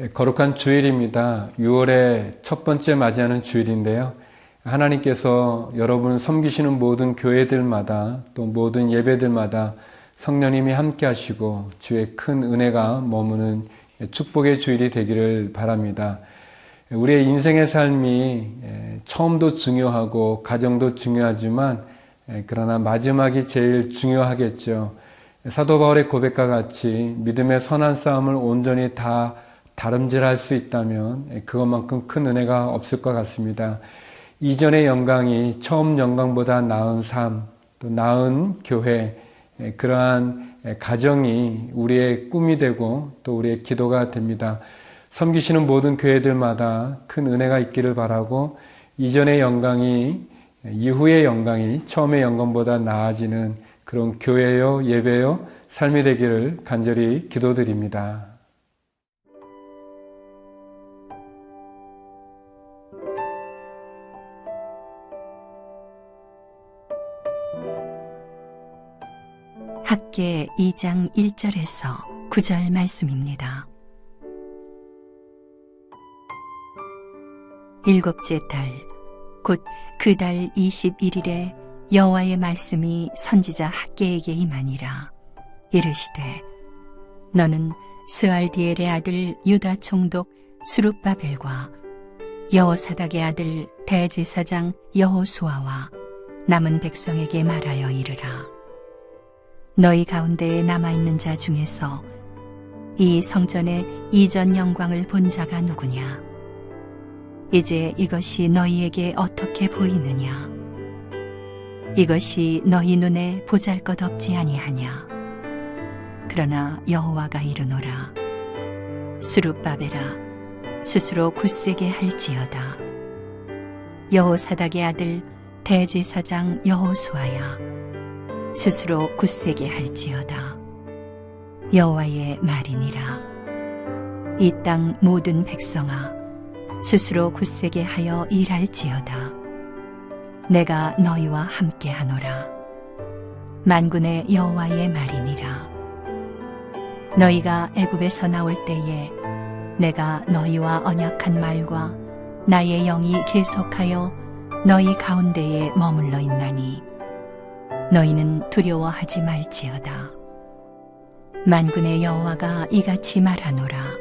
예, 거룩한 주일입니다. 6월의 첫 번째 맞이하는 주일인데요. 하나님께서 여러분 섬기시는 모든 교회들마다 또 모든 예배들마다 성령님이 함께 하시고 주의 큰 은혜가 머무는 축복의 주일이 되기를 바랍니다. 우리의 인생의 삶이 예, 처음도 중요하고 가정도 중요하지만 예, 그러나 마지막이 제일 중요하겠죠. 사도 바울의 고백과 같이 믿음의 선한 싸움을 온전히 다 다름질할 수 있다면 그것만큼 큰 은혜가 없을 것 같습니다. 이전의 영광이 처음 영광보다 나은 삶, 또 나은 교회, 그러한 가정이 우리의 꿈이 되고 또 우리의 기도가 됩니다. 섬기시는 모든 교회들마다 큰 은혜가 있기를 바라고 이전의 영광이 이후의 영광이 처음의 영광보다 나아지는 그런 교회요, 예배요, 삶이 되기를 간절히 기도드립니다. 학계 2장 1절에서 9절 말씀입니다. 일곱째 달, 곧 그 달 21일에 여호와의 말씀이 선지자 학계에게 임하니라. 이르시되, 너는 스알디엘의 아들 유다 총독 수룹바벨과 여호사닥의 아들 대제사장 여호수아와 남은 백성에게 말하여 이르라. 너희 가운데에 남아있는 자 중에서 이 성전의 이전 영광을 본 자가 누구냐? 이제 이것이 너희에게 어떻게 보이느냐? 이것이 너희 눈에 보잘 것 없지 아니하냐? 그러나 여호와가 이르노라. 수룹바베라 스스로 굳세게 할지어다. 여호사닥의 아들 대제사장 여호수아야. 스스로 굳세게 할지어다. 여호와의 말이니라. 이 땅 모든 백성아, 스스로 굳세게 하여 일할지어다. 내가 너희와 함께하노라. 만군의 여호와의 말이니라. 너희가 애굽에서 나올 때에 내가 너희와 언약한 말과 나의 영이 계속하여 너희 가운데에 머물러 있나니 너희는 두려워하지 말지어다. 만군의 여호와가 이같이 말하노라.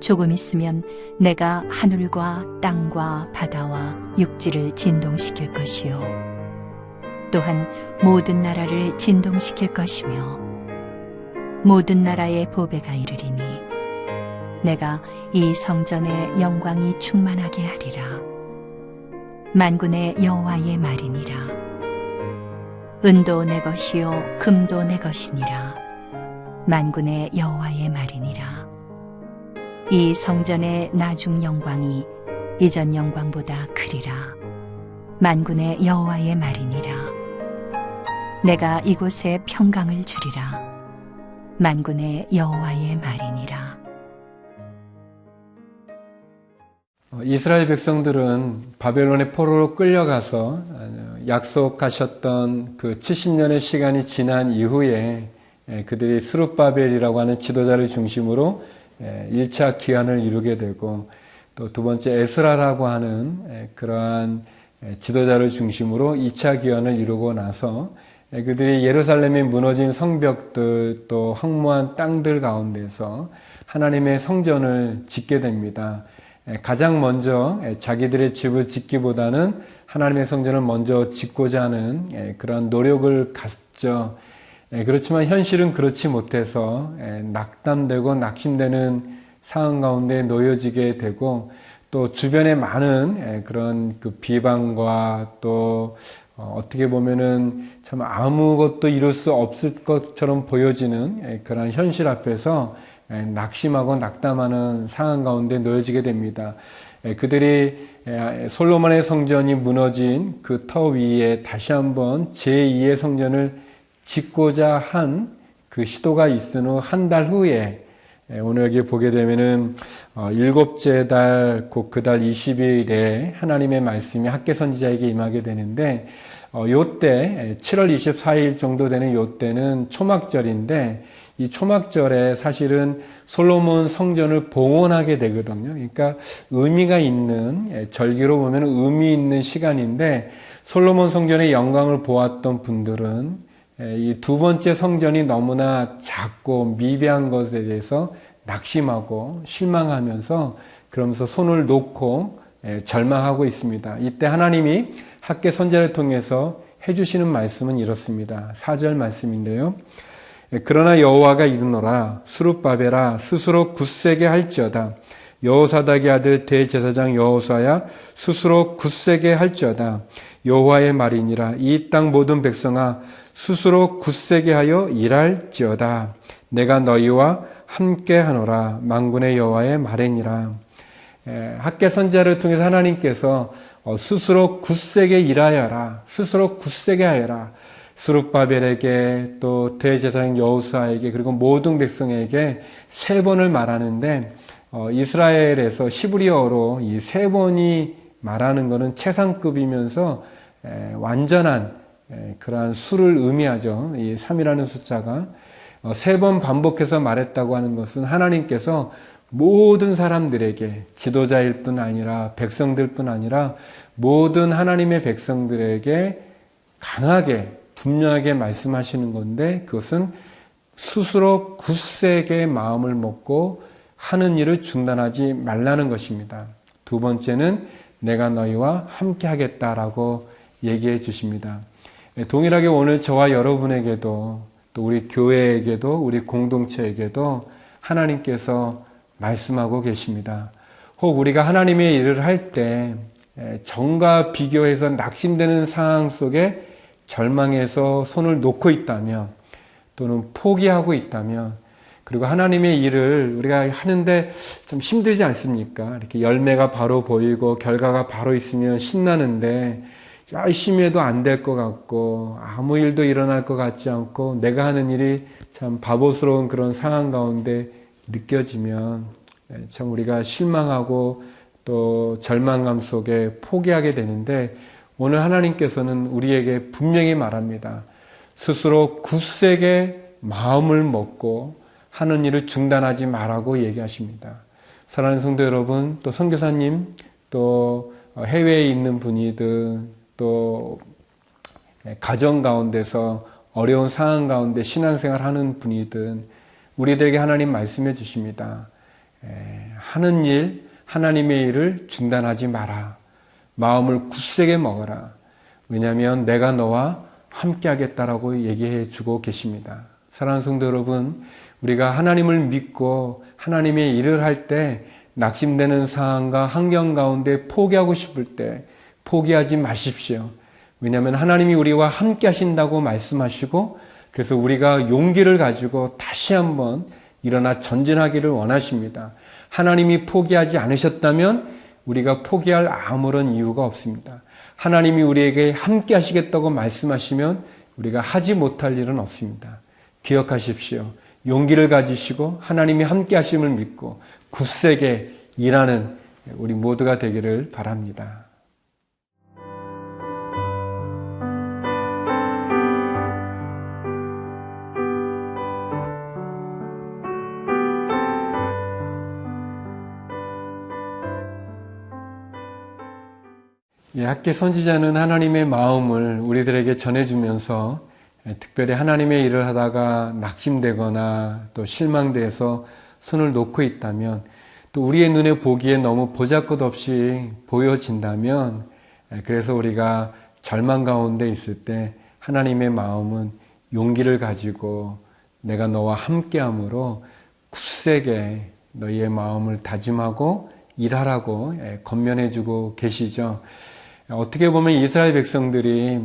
조금 있으면 내가 하늘과 땅과 바다와 육지를 진동시킬 것이요. 또한 모든 나라를 진동시킬 것이며 모든 나라의 보배가 이르리니 내가 이 성전의 영광이 충만하게 하리라. 만군의 여호와의 말이니라. 은도 내 것이요 금도 내 것이니라. 만군의 여호와의 말이니라. 이 성전의 나중 영광이 이전 영광보다 크리라. 만군의 여호와의 말이니라. 내가 이곳에 평강을 주리라. 만군의 여호와의 말이니라. 어, 이스라엘 백성들은 바벨론의 포로로 끌려가서 약속하셨던 그 70년의 시간이 지난 이후에 그들이 스룹바벨이라고 하는 지도자를 중심으로 1차 기한을 이루게 되고 또 두 번째 에스라라고 하는 그러한 지도자를 중심으로 2차 기한을 이루고 나서 그들이 예루살렘의 무너진 성벽들 또 황무한 땅들 가운데서 하나님의 성전을 짓게 됩니다. 가장 먼저 자기들의 집을 짓기보다는 하나님의 성전을 먼저 짓고자 하는 예, 그런 노력을 갖죠. 예, 그렇지만 현실은 그렇지 못해서 예, 낙담되고 낙심되는 상황 가운데 놓여지게 되고 또 주변에 많은 그런 그 비방과 또 어, 어떻게 보면은 참 아무것도 이룰 수 없을 것처럼 보여지는 그런 현실 앞에서 낙심하고 낙담하는 상황 가운데 놓여지게 됩니다. 그들이 솔로몬의 성전이 무너진 그 터 위에 다시 한번 제2의 성전을 짓고자 한 그 시도가 있은 후 한 달 후에 오늘 여기 보게 되면은 어, 일곱째 달 곧 그 달 20일에 하나님의 말씀이 학계 선지자에게 임하게 되는데 어, 요때 7월 24일 정도 되는 요때는 초막절인데 이 초막절에 사실은 솔로몬 성전을 봉헌하게 되거든요. 그러니까 의미가 있는 예, 절기로 보면 의미 있는 시간인데 솔로몬 성전의 영광을 보았던 분들은 예, 이두 번째 성전이 너무나 작고 미비한 것에 대해서 낙심하고 실망하면서 그러면서 손을 놓고 예, 절망하고 있습니다. 이때 하나님이 학계 선제를 통해서 해주시는 말씀은 이렇습니다. 4절 말씀인데요. 예, 그러나 여호와가 이르노라 수룹바벨아 스스로 굳세게 할지어다. 여호사닥의 아들 대제사장 여호사야 스스로 굳세게 할지어다. 여호와의 말이니라. 이 땅 모든 백성아 스스로 굳세게 하여 일할지어다. 내가 너희와 함께 하노라. 망군의 여호와의 말이니라. 예, 학계 선자를 통해서 하나님께서 어, 스스로 굳세게 일하여라. 스스로 굳세게 하여라 스룹바벨에게 또 대제사장 여호수아에게 그리고 모든 백성에게 세 번을 말하는데 어, 이스라엘에서 시브리어로 이 세 번이 말하는 것은 최상급이면서 에, 완전한 에, 그러한 수를 의미하죠. 이 3이라는 숫자가 어, 세번 반복해서 말했다고 하는 것은 하나님께서 모든 사람들에게 지도자일 뿐 아니라 백성들 뿐 아니라 모든 하나님의 백성들에게 강하게 분명하게 말씀하시는 건데 그것은 스스로 굳세게 마음을 먹고 하는 일을 중단하지 말라는 것입니다. 두 번째는 내가 너희와 함께 하겠다라고 얘기해 주십니다. 동일하게 오늘 저와 여러분에게도 또 우리 교회에게도 우리 공동체에게도 하나님께서 말씀하고 계십니다. 혹 우리가 하나님의 일을 할 때 정과 비교해서 낙심되는 상황 속에 절망해서 손을 놓고 있다면 또는 포기하고 있다면 그리고 하나님의 일을 우리가 하는데 좀 힘들지 않습니까? 이렇게 열매가 바로 보이고 결과가 바로 있으면 신나는데 열심히 해도 안 될 것 같고 아무 일도 일어날 것 같지 않고 내가 하는 일이 참 바보스러운 그런 상황 가운데 느껴지면 참 우리가 실망하고 또 절망감 속에 포기하게 되는데 오늘 하나님께서는 우리에게 분명히 말합니다. 스스로 굳세게 마음을 먹고 하는 일을 중단하지 말라고 얘기하십니다. 사랑하는 성도 여러분, 또 선교사님, 또 해외에 있는 분이든 또 가정 가운데서 어려운 상황 가운데 신앙생활 하는 분이든 우리들에게 하나님 말씀해 주십니다. 하는 일, 하나님의 일을 중단하지 마라. 마음을 굳세게 먹어라. 왜냐하면 내가 너와 함께 하겠다라고 얘기해 주고 계십니다. 사랑하는 성도 여러분, 우리가 하나님을 믿고 하나님의 일을 할 때 낙심되는 상황과 환경 가운데 포기하고 싶을 때 포기하지 마십시오. 왜냐하면 하나님이 우리와 함께 하신다고 말씀하시고 그래서 우리가 용기를 가지고 다시 한번 일어나 전진하기를 원하십니다. 하나님이 포기하지 않으셨다면 우리가 포기할 아무런 이유가 없습니다. 하나님이 우리에게 함께 하시겠다고 말씀하시면 우리가 하지 못할 일은 없습니다. 기억하십시오. 용기를 가지시고 하나님이 함께 하심을 믿고 굳세게 일하는 우리 모두가 되기를 바랍니다. 학계 선지자는 하나님의 마음을 우리들에게 전해주면서 예, 특별히 하나님의 일을 하다가 낙심되거나 또 실망돼서 손을 놓고 있다면 또 우리의 눈에 보기에 너무 보잘것 없이 보여진다면 예, 그래서 우리가 절망 가운데 있을 때 하나님의 마음은 용기를 가지고 내가 너와 함께함으로 굳세게 너희의 마음을 다짐하고 일하라고 건면해주고 계시죠. 어떻게 보면 이스라엘 백성들이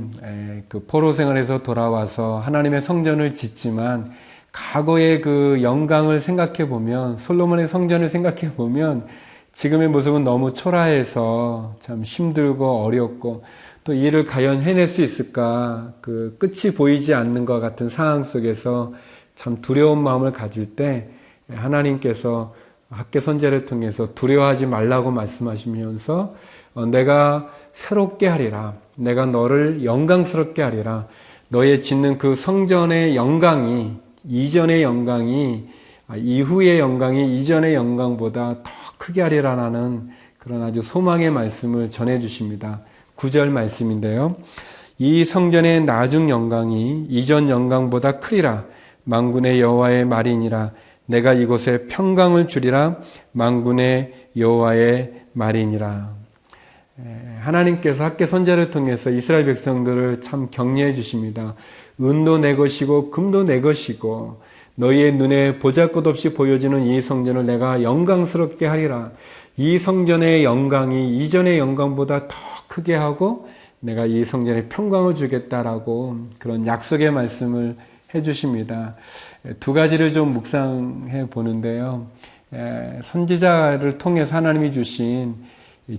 그 포로 생활에서 돌아와서 하나님의 성전을 짓지만 과거의 그 영광을 생각해 보면 솔로몬의 성전을 생각해 보면 지금의 모습은 너무 초라해서 참 힘들고 어렵고 또 이를 과연 해낼 수 있을까? 그 끝이 보이지 않는 것 같은 상황 속에서 참 두려운 마음을 가질 때 하나님께서 학계 선제를 통해서 두려워하지 말라고 말씀하시면서 어, 내가 새롭게 하리라. 내가 너를 영광스럽게 하리라. 너의 짓는 그 성전의 영광이 이전의 영광이 아, 이후의 영광이 이전의 영광보다 더 크게 하리라는 그런 아주 소망의 말씀을 전해 주십니다. 9절 말씀인데요. 이 성전의 나중 영광이 이전 영광보다 크리라 만군의 여호와의 말이니라 내가 이곳에 평강을 주리라 만군의 여호와의 말이니라 하나님께서 학계 선제를 통해서 이스라엘 백성들을 참 격려해 주십니다. 은도 내 것이고 금도 내 것이고 너희의 눈에 보잘것없이 보여지는 이 성전을 내가 영광스럽게 하리라. 이 성전의 영광이 이전의 영광보다 더 크게 하고 내가 이 성전에 평강을 주겠다라고 그런 약속의 말씀을 해 주십니다. 두 가지를 좀 묵상해 보는데요. 선지자를 통해서 하나님이 주신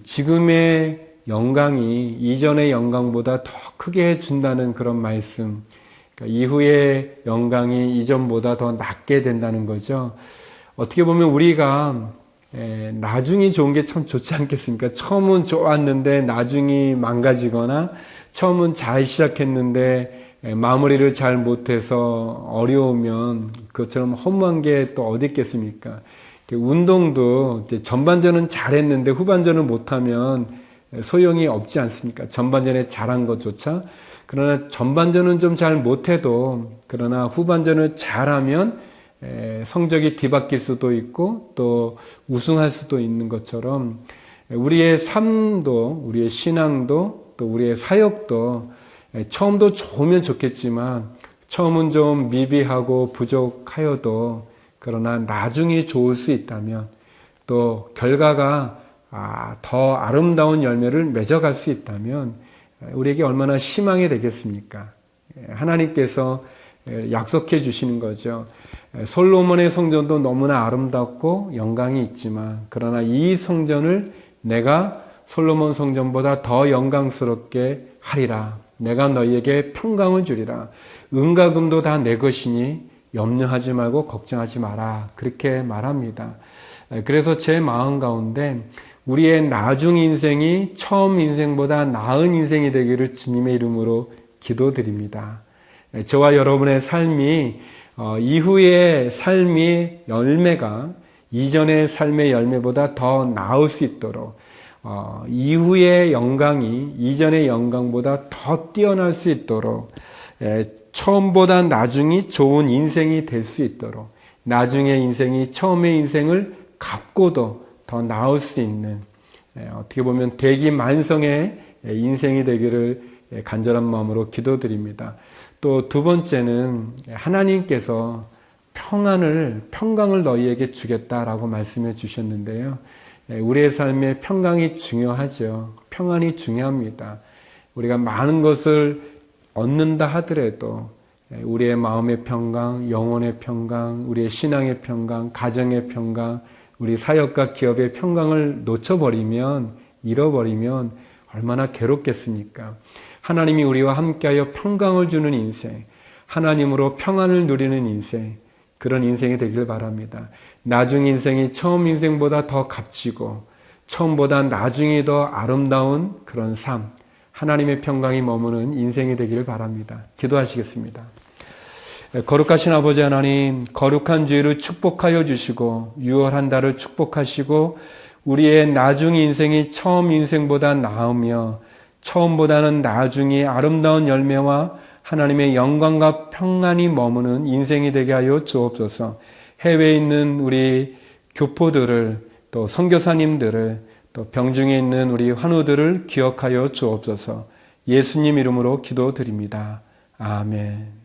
지금의 영광이 이전의 영광보다 더 크게 해준다는 그런 말씀. 그러니까 이후의 영광이 이전보다 더 낮게 된다는 거죠. 어떻게 보면 우리가 나중이 좋은 게 참 좋지 않겠습니까? 처음은 좋았는데 나중이 망가지거나 처음은 잘 시작했는데 마무리를 잘 못해서 어려우면 그것처럼 허무한 게 또 어디 있겠습니까? 운동도 전반전은 잘했는데 후반전은 못하면 소용이 없지 않습니까? 전반전에 잘한 것조차. 그러나 전반전은 좀 잘 못해도 그러나 후반전을 잘하면 성적이 뒤바뀔 수도 있고 또 우승할 수도 있는 것처럼 우리의 삶도 우리의 신앙도 또 우리의 사역도 처음도 좋으면 좋겠지만 처음은 좀 미비하고 부족하여도 그러나 나중에 좋을 수 있다면 또 결과가 아, 더 아름다운 열매를 맺어갈 수 있다면 우리에게 얼마나 희망이 되겠습니까? 하나님께서 약속해 주시는 거죠. 솔로몬의 성전도 너무나 아름답고 영광이 있지만 그러나 이 성전을 내가 솔로몬 성전보다 더 영광스럽게 하리라. 내가 너희에게 평강을 주리라. 은과 금도 다 내 것이니 염려하지 말고 걱정하지 마라. 그렇게 말합니다. 그래서 제 마음 가운데 우리의 나중 인생이 처음 인생보다 나은 인생이 되기를 주님의 이름으로 기도드립니다. 저와 여러분의 삶이 어, 이후의 삶의 열매가 이전의 삶의 열매보다 더 나을 수 있도록 어, 이후의 영광이 이전의 영광보다 더 뛰어날 수 있도록 처음보다 나중이 좋은 인생이 될 수 있도록 나중의 인생이 처음의 인생을 갚고도 더 나을 수 있는 어떻게 보면 대기만성의 인생이 되기를 간절한 마음으로 기도드립니다. 또 두 번째는 하나님께서 평안을 평강을 너희에게 주겠다라고 말씀해 주셨는데요. 우리의 삶에 평강이 중요하죠. 평안이 중요합니다. 우리가 많은 것을 얻는다 하더라도 우리의 마음의 평강, 영혼의 평강, 우리의 신앙의 평강, 가정의 평강, 우리 사역과 기업의 평강을 놓쳐버리면, 잃어버리면 얼마나 괴롭겠습니까? 하나님이 우리와 함께하여 평강을 주는 인생, 하나님으로 평안을 누리는 인생, 그런 인생이 되길 바랍니다. 나중 인생이 처음 인생보다 더 값지고, 처음보다 나중이 더 아름다운 그런 삶, 하나님의 평강이 머무는 인생이 되기를 바랍니다. 기도하시겠습니다. 거룩하신 아버지 하나님, 거룩한 주의를 축복하여 주시고, 유월한 달을 축복하시고, 우리의 나중 인생이 처음 인생보다 나으며, 처음보다는 나중이 아름다운 열매와 하나님의 영광과 평안이 머무는 인생이 되게 하여 주옵소서. 해외에 있는 우리 교포들을 또 선교사님들을 또 병중에 있는 우리 환우들을 기억하여 주옵소서. 예수님 이름으로 기도드립니다. 아멘.